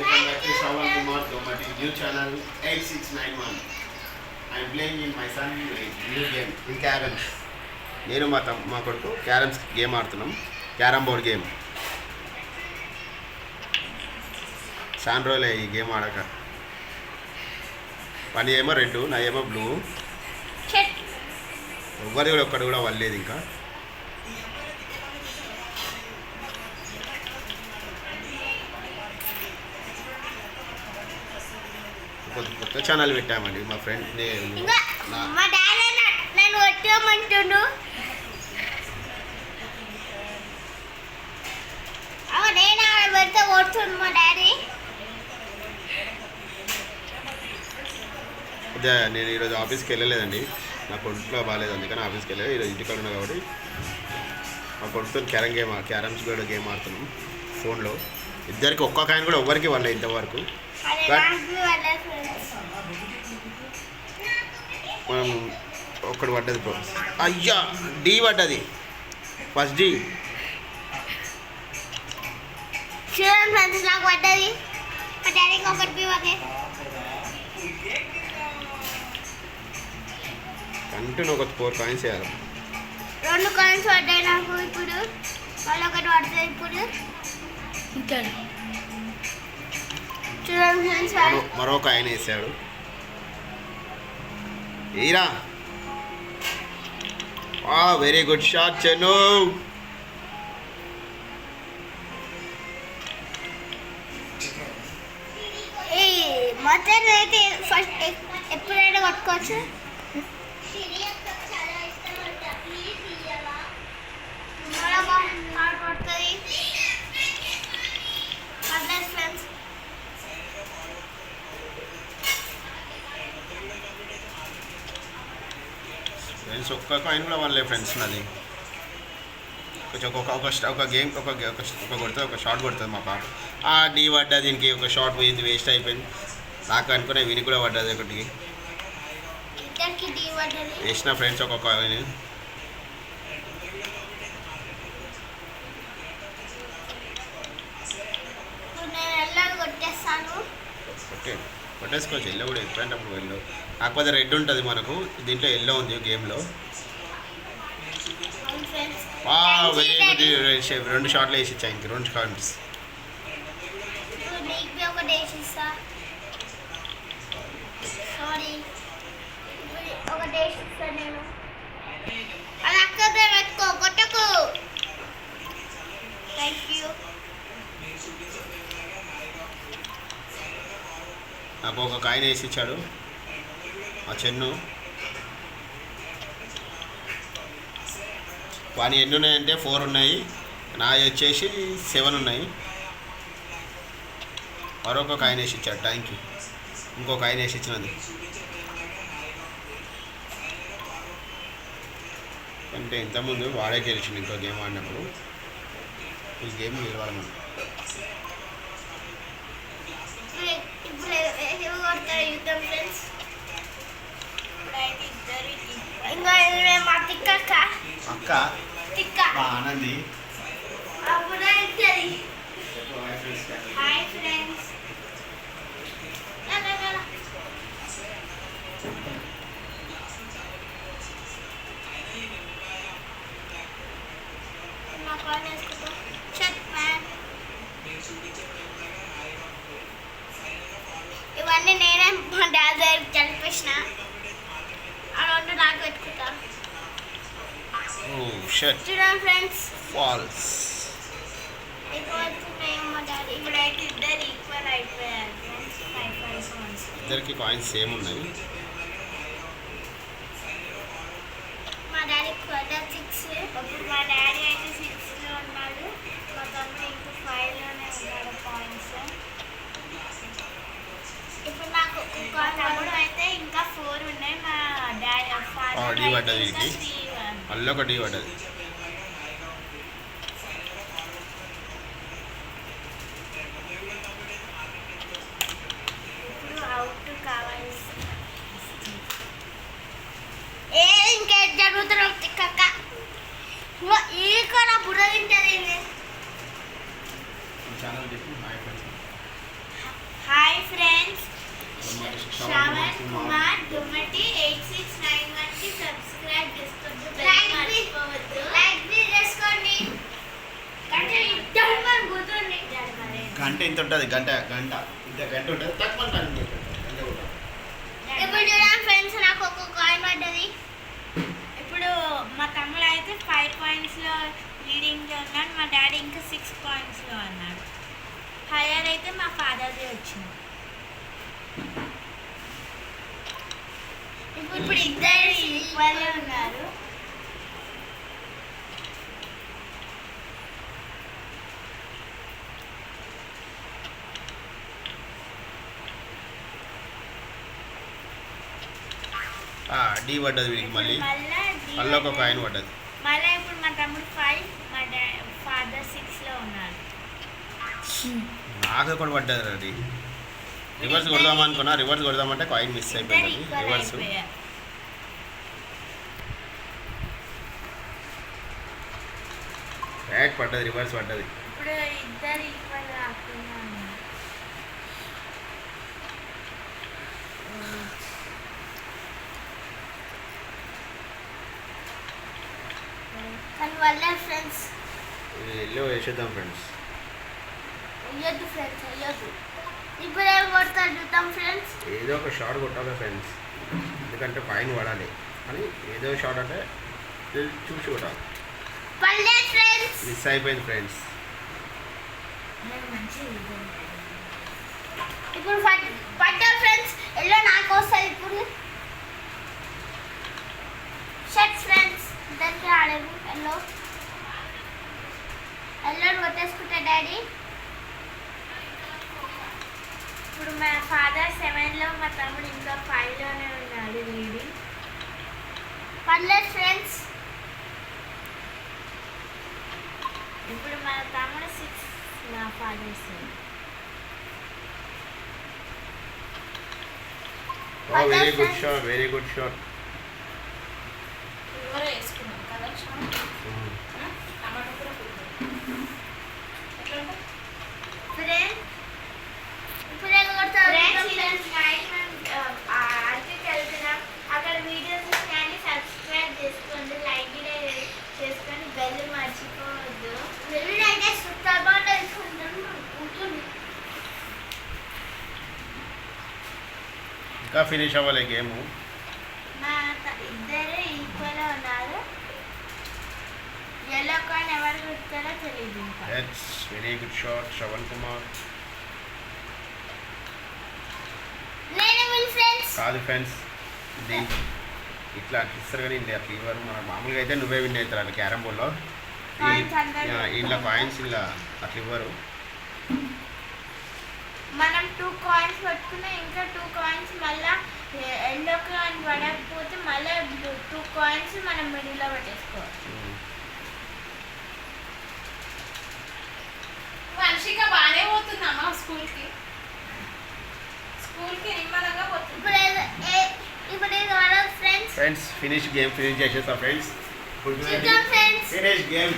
Welcome back to Shravan Kumar Domati new channel 8691. I am playing in my son new game in caroms. నేను మా తమ్ మా కొడుకు carroms game ఆడుతున్నాం carrom board game చాలా రోజులే ఈ గేమ్ ఆడక పని ఏమో రెడ్ నా ఏమో బ్లూ చెట్ ఎవ్వరి కూడా ఒక్కడు కూడా వల్లేదు ఇంకా కొత్త కొత్త ఛానల్ పెట్టామండి మా ఫ్రెండ్ నేను ఇంకా నా మా డాడీ నా- నన్ను కొట్టమంటుండు అవ నేను ఆడ పెడితే కొడుతుండు మా డాడీ. అదే నేను ఈరోజు ఆఫీస్కి వెళ్ళలేదండి. నా కొడుకులో బాగాలేదు అందుకని ఆఫీస్కి వెళ్ళలేదు. ఈరోజు ఇంటికాడ ఉన్నా కాబట్టి మా కొడుకుతో క్యారమ్ గేమ్ క్యారమ్స్ కూడా గేమ్ ఆడుతున్నాం ఫోన్లో. ఇద్దరికి ఒక్క కాయన కూడా ఎవ్వరికి వాళ్ళ ఇంతవరకు. మనం ఒక్కడు పడ్డది బ్రో అయ్యా డి పడ్డది. First D. చూడండి ఫ్రెండ్స్ నాకు పడ్డది. మా డాడీకి ఒకటి పివ్వకే కంటిన్యూ ఒక ఫోర్ కాయిన్స్ వేయాలి. రెండు కాయిన్స్ పడ్డాయి నాకు ఇప్పుడు. వాళ్ళు ఒకటి పడుతుంది ఇప్పుడు. చూడండి ఫ్రెండ్స్ మరో మరో కాయిన్ వేసాడు ఈరా వెరీ గుడ్ షాట్ చెను ఈ మొత్తం అయితే ఫస్ట్ ఎప్పుడైనా కొట్టుకోవచ్చు ఫ్రెండ్స్ ఒక్క కాయిన్ కూడా వాళ్ళే ఫ్రెండ్స్ నాది. కొంచెం ఒక ఒక ఒక గేమ్ ఒక ఒక కొడుతుంది ఒక షాట్ కొడుతుంది మా పాప. ఆ డీ పడ్డా దీనికి ఒక షాట్ పోయింది వేస్ట్ అయిపోయింది. నాకు అనుకునే విని కూడా పడ్డది పడ్డది. వేసిన ఫ్రెండ్స్ ఒక కాయిన్ కొట్టేసుకోవచ్చు కూడా ఎప్పుడంటే అప్పుడు ఎల్లో కాకపోతే రెడ్ ఉంటుంది మనకు. దీంట్లో ఎల్లో ఉంది గేమ్లో రెండు షాట్లు వేసి ఇచ్చా ఇంక రెండు యూ నాకు ఒక కాయిన్ వేసి ఇచ్చాడు ఆ చెన్ను. వాని ఎన్ని ఉన్నాయంటే ఫోర్ ఉన్నాయి. నా వచ్చేసి సెవెన్ ఉన్నాయి. మరొక కాయిన్ వేసి ఇచ్చాడు థ్యాంక్ యూ ఇంకొక కాయిన్ వేసి ఇచ్చినది అంటే ఇంతకుముందు వాడే గెలిచిండు ఇంకో గేమ్ ఆడినప్పుడు. ఈ గేమ్ గెలవాలి మనం ఇప్పుడు ఇప్పుడు ఎవరు కొడతారు యుద్ధం ఫ్రెండ్స్ ఇంకా మా తిక్క అక్క. తిక్క. మా ఆనంది. హాయ్ ఫ్రెండ్స్ ఇవన్నీ నేనే మా డాడీ దగ్గరికి చనిపించిన ఆ రెండు నాకు పెట్టుకుంటా ఓ షర్ట్ చూడండి ఫ్రెండ్స్ ఫాల్స్ అయిపోతున్నాయి మా డాడీ ఇప్పుడైతే ఇద్దరు ఈక్వల్ అయిపోయారు ఫ్రెండ్స్ ఫైవ్ ఫైవ్ పాయింట్స్ ఇద్దరికి కాయిన్స్ సేమ్ ఉన్నాయి మా డాడీ క్వార్టర్ సిక్స్ ఇప్పుడు మా డాడీ అయితే సిక్స్లో ఉన్నాడు మా తమ్ముడు ఇంకా ఫైవ్లోనే ఉన్నాడు పాయింట్స్ ఇప్పుడు నాకు ఒక తమ్ముడు అయితే ఇంకా ఫోర్ ఉన్నాయి మా డాడీ ఆ, డీ పడ్డది వీడికి. మళ్ళీ ఒక టీ పడ్డది ఇప్పుడు అవుట్ కావాలి ఏ ఇంకేం జరుగుతుంది కక్క ఈ కూడా బుర్ర తింటది ఛానల్ చెప్పి hi friends hi friends Shravan Kumar Dummati eight six nine వన్కి సబ్స్క్రైబ్ చేసుకోండి బెల్ మర్చిపోవద్దు లైక్ చేసుకోండి గంట జడమని కూర్చోండి గంట ఇంత ఉంటుంది గంట గంట ఇంత గంట ఉంటుంది తక్కువ ఉంటుంది. ఇప్పుడు చూడండి ఫ్రెండ్స్ నాకు ఒక కాయిన్ పడ్డది. ఇప్పుడు మా తమ్ముడు అయితే ఫైవ్ పాయింట్స్లో లీడింగ్లో ఉన్నాడు మా డాడీ ఇంకా సిక్స్ పాయింట్స్లో ఉన్నాడు. హయ్యర్ అయితే మా ఫాదర్ది వచ్చింది. ఇప్పుడు ఇప్పుడు ఇద్దరు ఈక్వల్ ఉన్నారు. డి పడ్డది వీడికి మళ్ళీ. మళ్ళీ ఒక కాయిన్ పడ్డది. మళ్ళీ ఇప్పుడు మా తమ్ముడు ఫైవ్ మా ఫాదర్ సిక్స్లో ఉన్నారు నాకు ఒకటి పడ్డది అది రివర్స్ కొడదాం అనుకున్నా రివర్స్ కొడదామంటే కాయిన్ మిస్ అయిపోయింది రివర్స్. బ్యాక్ పడ్డది రివర్స్ పడ్డది. ఇప్పుడు ఇద్దరు ఈక్వల్ కాకుండా ఉన్నారు కానీ వల్ల ఫ్రెండ్స్ ఇది ఎల్లో వేసేద్దాం ఫ్రెండ్స్ అయ్యొద్దు ఫ్రెండ్స్ అయ్యొద్దు ఇప్పుడు ఏం కొడతారు చూద్దాం ఫ్రెండ్స్ ఏదో ఒక షాట్ కొట్టాలి ఫ్రెండ్స్ ఎందుకంటే కాయిన్ పడాలి అని ఏదో షాట్ అంటే చూసి కొట్టాలి. పల్లె ఫ్రెండ్స్ మిస్ అయిపోయింది ఫ్రెండ్స్ ఇప్పుడు పడ్డా ఫ్రెండ్స్ ఎల్లో నాకు వస్తుంది ఇప్పుడు ఇద్దరికి ఆడేది ఎల్లో. Yellow కొట్టేసుకుంటా daddy. ఇప్పుడు మా ఫాదర్ సెవెన్లో మా తమ్ముడు ఇంకా ఫైవ్లోనే ఉన్నాడు లీడింగ్ పర్లేదు ఫ్రెండ్స్. ఇప్పుడు మన తమ్ముడు సిక్స్ నా father seven. Very good shot very good shot కూర వేసుకున్నాం కదా షాప్ టమాటా కూర పులుసు. ఎట్లా ఉంటుంది? ఫ్రెండ్ ఇప్పుడు ఏం కొడతారు అక్కడికి వెళ్తున్నాం అక్కడ వీడియోస్ కానీ సబ్స్క్రైబ్ చేసుకోండి లైక్ కూడా చేసుకొని బెల్ మర్చిపోవద్దు బెల్ అయితే సుత్తబాటు ఉంటుంది ఇంకా ఫినిష్ అవ్వాలి గేమ్ మా త- ఇద్దరు ఈక్వల్ ఉన్నారు ఎల్లో కాయిన్ ఎవరు కొడతారో తెలియదు ఇంకా that's very good shot Shravan Kumar కాదు ఫ్రెండ్స్ ఇది ఇట్లా అట్లా ఇస్తారు కానీ అట్లా ఇవ్వరు మన మామూలుగా అయితే నువ్వే విన్ అవుతారు క్యారమ్ బోర్డ్లో. ఇంట్లో కాయిన్స్ ఇలా అట్లా ఇవ్వరు. టూ కాయిన్స్ పట్టుకున్నా ఇంకా టూ కాయిన్స్ మళ్ళా ఎల్లో కాయిన్ పడకపోతే మళ్ళీ టూ కాయిన్స్ మనం మిడిల్లో పెట్టేసుకోవాలి వంశిక బాగానే పోతుందమ్మా స్కూల్కి? స్కూల్కి నిమ్మలంగా పోతుంది. ఇప్పుడు friends friends finish game finish చేసేస్తా ఫ్రెండ్స్ ఫినిష్ గేమ్